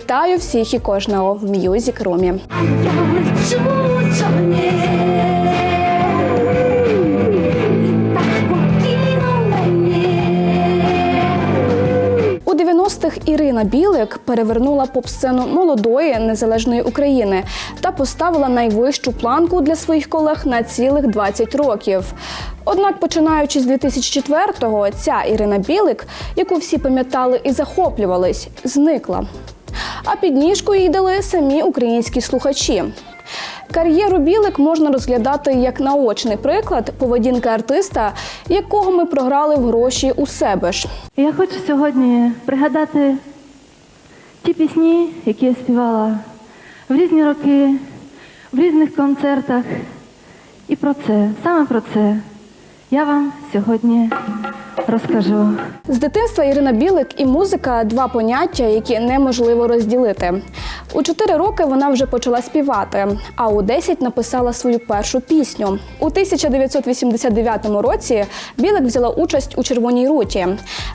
Вітаю всіх і кожного в М'юзік Румі. У 90-х Ірина Білик перевернула поп-сцену молодої незалежної України та поставила найвищу планку для своїх колег на цілих 20 років. Однак, починаючи з 2004-го, ця Ірина Білик, яку всі пам'ятали і захоплювались, зникла. А підніжку їй дали самі українські слухачі. Кар'єру Білик можна розглядати як наочний приклад поведінки артиста, якого ми програли в гроші у себе ж. Я хочу сьогодні пригадати ті пісні, які я співала в різні роки, в різних концертах. І про це, саме про це, я вам сьогодні розкажу. З дитинства Ірина Білик і музика два поняття, які неможливо розділити. У чотири роки вона вже почала співати, а у 10 написала свою першу пісню. У 1989 році Білик взяла участь у Червоній руті.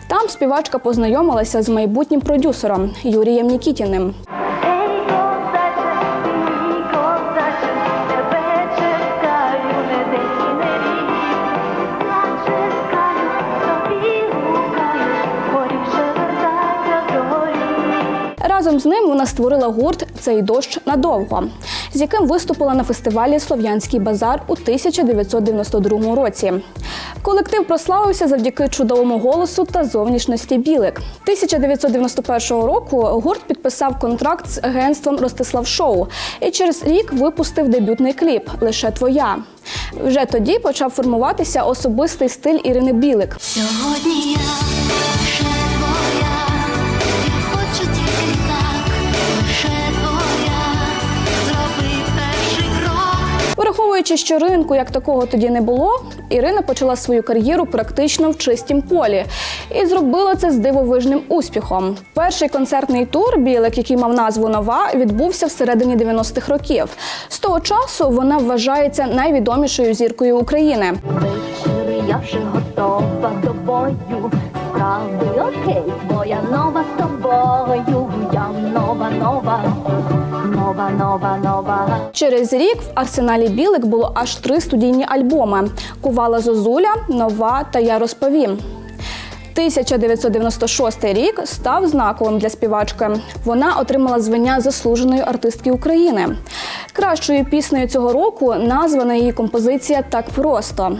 Там співачка познайомилася з майбутнім продюсером Юрієм Нікітіним. Разом з ним вона створила гурт Цей дощ надовго, з яким виступила на фестивалі Слов'янський базар у 1992 році. Колектив прославився завдяки чудовому голосу та зовнішності білик. 1991 року гурт підписав контракт з агентством Ростислав Шоу і через рік випустив дебютний кліп Лише твоя. Вже тоді почав формуватися особистий стиль Ірини Білик. Сьогодні я Враховуючи, що ринку як такого тоді не було, Ірина почала свою кар'єру практично в чистім полі і зробила це з дивовижним успіхом. Перший концертний тур Білик, який мав назву Нова, відбувся всередині 90-х років. З того часу вона вважається найвідомішою зіркою України. Я вже готова до бою. Справи окей, бо я нова з тобою. Я нова, нова, нова, нова, нова. Через рік в арсеналі Білик було аж три студійні альбоми: Кувала Зозуля, Нова та Я розповім. 1996 рік став знаковим для співачки. Вона отримала звання заслуженої артистки України. Кращою піснею цього року названа її композиція Так просто.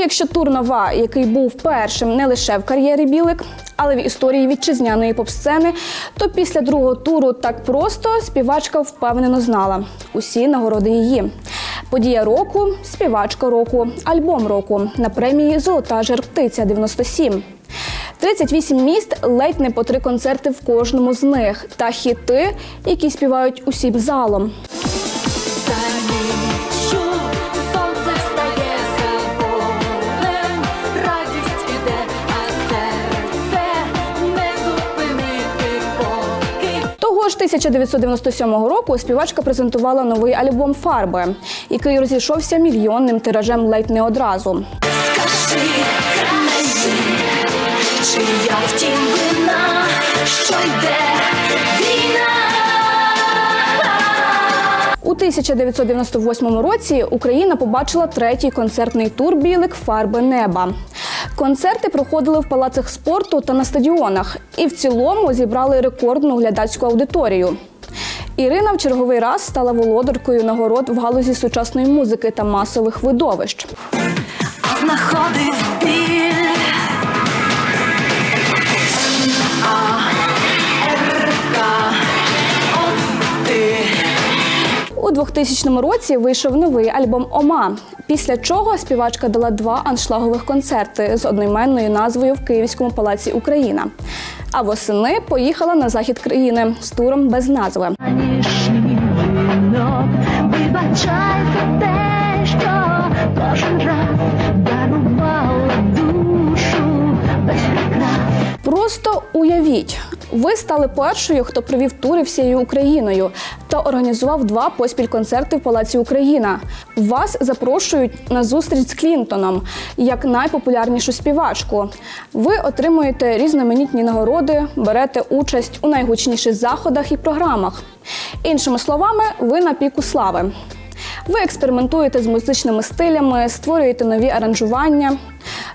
Якщо тур Нова, який був першим не лише в кар'єрі Білик, але в історії вітчизняної поп-сцени, то після другого туру так просто співачка впевнено знала усі нагороди її. Подія року, співачка року, альбом року на премії Золота жар-птиця 97. 38 міст, ледь не по три концерти в кожному з них та хіти, які співають усім залом. 1997 року співачка презентувала новий альбом Фарби, який розійшовся мільйонним тиражем ледь не одразу. Скажи мені, чи я втім вина, що йде війна? У 1998 році Україна побачила третій концертний тур Білик Фарби неба. Концерти проходили в палацах спорту та на стадіонах, і в цілому зібрали рекордну глядацьку аудиторію. Ірина в черговий раз стала володаркою нагород в галузі сучасної музики та масових видовищ. Знаходив 2000 році вийшов новий альбом Ома. Після чого співачка дала два аншлагових концерти з одноіменною назвою в Київському палаці Україна. А восени поїхала на захід країни з туром без назви. Вибачай за те, що кожен раз дарувала душу без прикрас. Просто уявіть, Ви стали першою, хто провів тури всією Україною та організував два поспіль концерти в Палаці Україна. Вас запрошують на зустріч з Клінтоном як найпопулярнішу співачку. Ви отримуєте різноманітні нагороди, берете участь у найгучніших заходах і програмах. Іншими словами, ви на піку слави. Ви експериментуєте з музичними стилями, створюєте нові аранжування,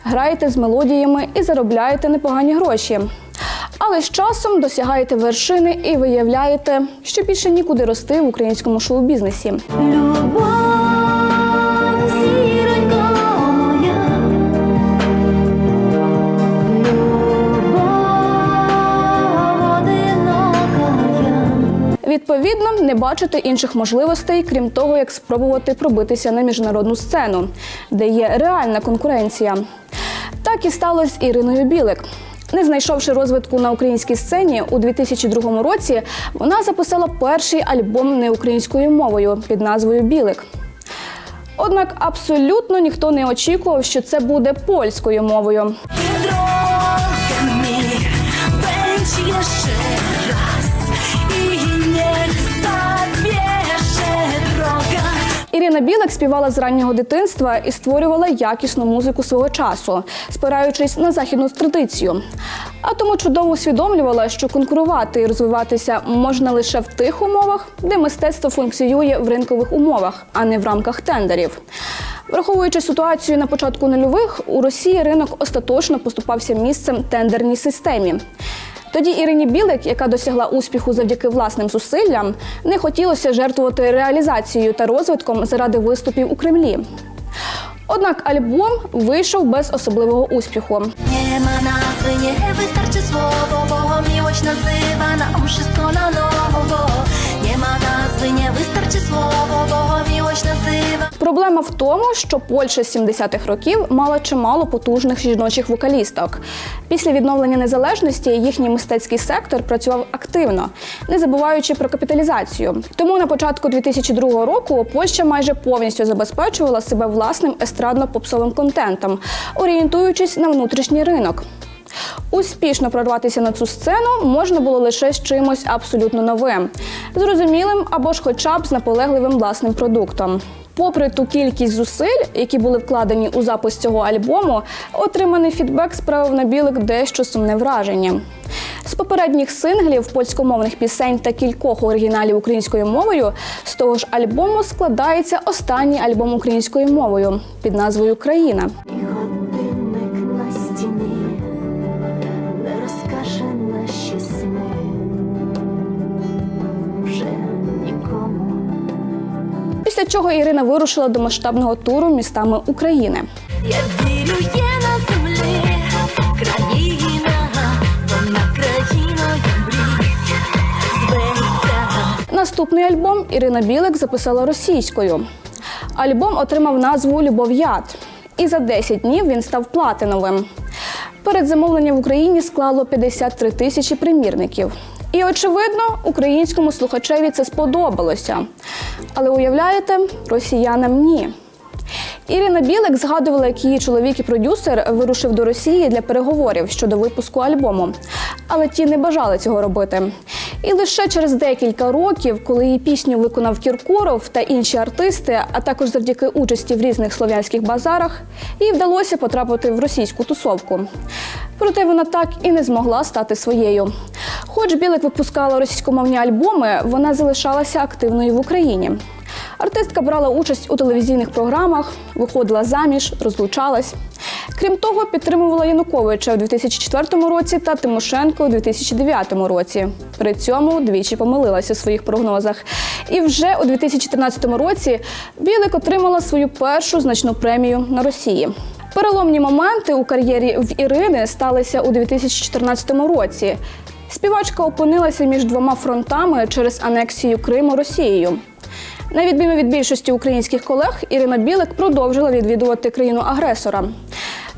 граєте з мелодіями і заробляєте непогані гроші. Але з часом досягаєте вершини і виявляєте, що більше нікуди рости в українському шоу-бізнесі. Відповідно, не бачите інших можливостей, крім того, як спробувати пробитися на міжнародну сцену, де є реальна конкуренція. Так і сталося з Іриною Білик. Не знайшовши розвитку на українській сцені, у 2002 році вона записала перший альбом неукраїнською мовою під назвою Білик. Однак абсолютно ніхто не очікував, що це буде польською мовою. Ірина Білик співала з раннього дитинства і створювала якісну музику свого часу, спираючись на західну традицію. А тому чудово усвідомлювала, що конкурувати і розвиватися можна лише в тих умовах, де мистецтво функціонує в ринкових умовах, а не в рамках тендерів. Враховуючи ситуацію на початку нульових, у Росії ринок остаточно поступався місцем тендерній системі. Тоді Ірині Білик, яка досягла успіху завдяки власним зусиллям, не хотілося жертвувати реалізацією та розвитком заради виступів у Кремлі. Однак альбом вийшов без особливого успіху. Нема назви, не вистачить слово, Bo miłość nazywa nam wszystko na nowo Проблема в тому, що Польща з 70-х років мала чимало потужних жіночих вокалісток. Після відновлення незалежності їхній мистецький сектор працював активно, не забуваючи про капіталізацію. Тому на початку 2002 року Польща майже повністю забезпечувала себе власним естрадно-попсовим контентом, орієнтуючись на внутрішній ринок. Успішно прорватися на цю сцену можна було лише з чимось абсолютно новим, зрозумілим або ж хоча б з наполегливим власним продуктом. Попри ту кількість зусиль, які були вкладені у запис цього альбому, отриманий фідбек справив на білик дещо сумне враження. З попередніх синглів, польськомовних пісень та кількох оригіналів українською мовою з того ж альбому складається останній альбом українською мовою під назвою Країна. Після чого Ірина вирушила до масштабного туру містами України. Я вірю, є на землі країна, вона мрій. Наступний альбом Ірина Білик записала російською. Альбом отримав назву Любов Яд. І за 10 днів він став платиновим. Передзамовлення в Україні склало 53 тисячі примірників. І, очевидно, українському слухачеві це сподобалося. Але уявляєте, росіянам ні. Ірина Білик згадувала, як її чоловік і продюсер вирушив до Росії для переговорів щодо випуску альбому. Але ті не бажали цього робити. І лише через декілька років, коли її пісню виконав Кіркоров та інші артисти, а також завдяки участі в різних слов'янських базарах, їй вдалося потрапити в російську тусовку. Проте вона так і не змогла стати своєю. Хоч Білик випускала російськомовні альбоми, вона залишалася активною в Україні. Артистка брала участь у телевізійних програмах, виходила заміж, розлучалась. Крім того, підтримувала Януковича у 2004 році та Тимошенко у 2009 році. При цьому двічі помилилася у своїх прогнозах. І вже у 2014 році Білик отримала свою першу значну премію на Росії. Переломні моменти у кар'єрі в Ірини сталися у 2014 році. Співачка опинилася між двома фронтами через анексію Криму Росією. На відміну від більшості українських колег, Ірина Білик продовжила відвідувати країну-агресора.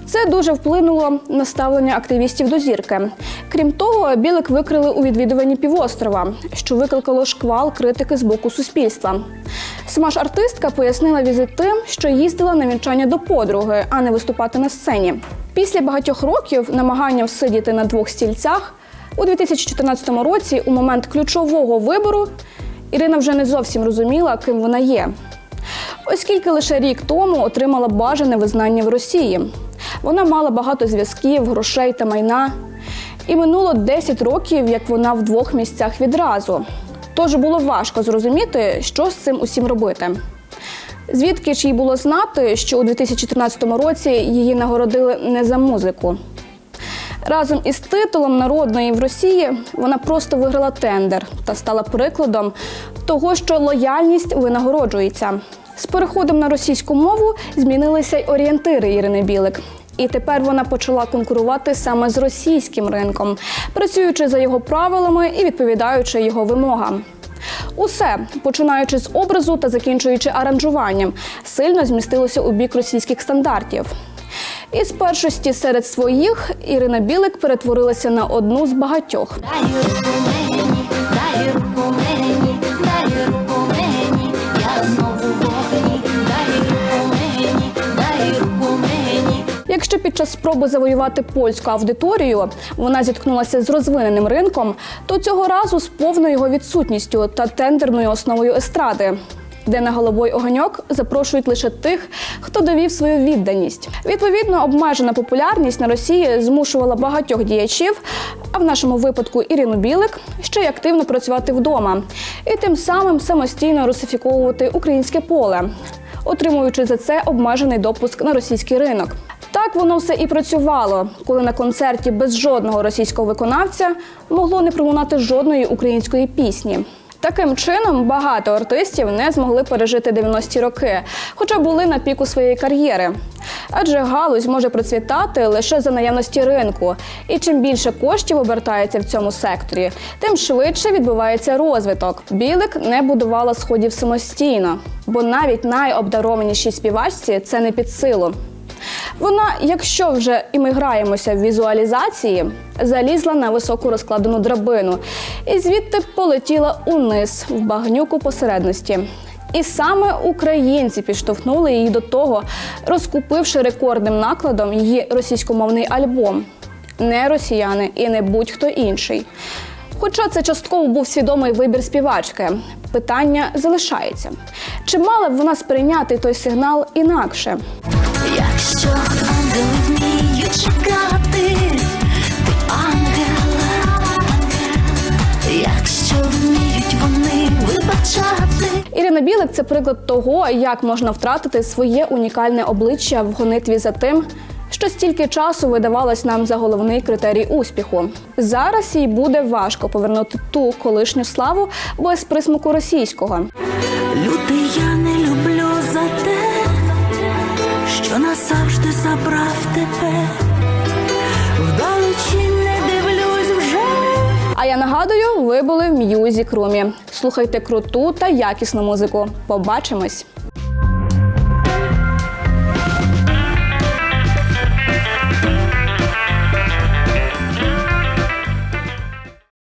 Це дуже вплинуло на ставлення активістів до зірки. Крім того, Білик викрили у відвідуванні півострова, що викликало шквал критики з боку суспільства. Сама ж артистка пояснила візит тим, що їздила на вінчання до подруги, а не виступати на сцені. Після багатьох років намагання всидіти на двох стільцях У 2014 році, у момент ключового вибору, Ірина вже не зовсім розуміла, ким вона є. Оскільки лише рік тому отримала бажане визнання в Росії. Вона мала багато зв'язків, грошей та майна. І минуло 10 років, як вона в двох місцях відразу. Тож було важко зрозуміти, що з цим усім робити. Звідки ж їй було знати, що у 2014 році її нагородили не за музику. Разом із титулом народної в Росії вона просто виграла тендер та стала прикладом того, що лояльність винагороджується. З переходом на російську мову змінилися й орієнтири Ірини Білик. І тепер вона почала конкурувати саме з російським ринком, працюючи за його правилами і відповідаючи його вимогам. Усе, починаючи з образу та закінчуючи аранжуванням, сильно змістилося у бік російських стандартів. Із першості серед своїх Ірина Білик перетворилася на одну з багатьох. Якщо під час спроби завоювати польську аудиторію вона зіткнулася з розвиненим ринком, то цього разу з повною його відсутністю та тендерною основою естради. Де на головой огоньок запрошують лише тих, хто довів свою відданість. Відповідно, обмежена популярність на Росії змушувала багатьох діячів, а в нашому випадку Ірину Білик, ще й активно працювати вдома і тим самим самостійно русифіковувати українське поле, отримуючи за це обмежений допуск на російський ринок. Так воно все і працювало, коли на концерті без жодного російського виконавця могло не пролунати жодної української пісні. Таким чином багато артистів не змогли пережити 90-ті роки, хоча були на піку своєї кар'єри. Адже галузь може процвітати лише за наявності ринку. І чим більше коштів обертається в цьому секторі, тим швидше відбувається розвиток. Білик не будувала сходів самостійно, бо навіть найобдарованішій співачці це не під силу. Вона, якщо вже і ми граємося в візуалізації, залізла на високу розкладену драбину і звідти полетіла униз в багнюку посередності. І саме українці підштовхнули її до того, розкупивши рекордним накладом її російськомовний альбом. Не росіяни і не будь-хто інший. Хоча це частково був свідомий вибір співачки, питання залишається: чи мала б вона сприйняти той сигнал інакше? Якщо ангели вміють чекати, ти ангел, якщо вміють вони вибачати. Ірина Білик це приклад того, як можна втратити своє унікальне обличчя в гонитві за тим, що стільки часу видавалось нам за головний критерій успіху. Зараз їй буде важко повернути ту колишню славу без присмаку російського. Люди, я не люблю за те, що назавжди забрав тебе. Вдалечі не дивлюсь вже. А я нагадую, ви були в М'юзік Румі. Слухайте круту та якісну музику. Побачимось!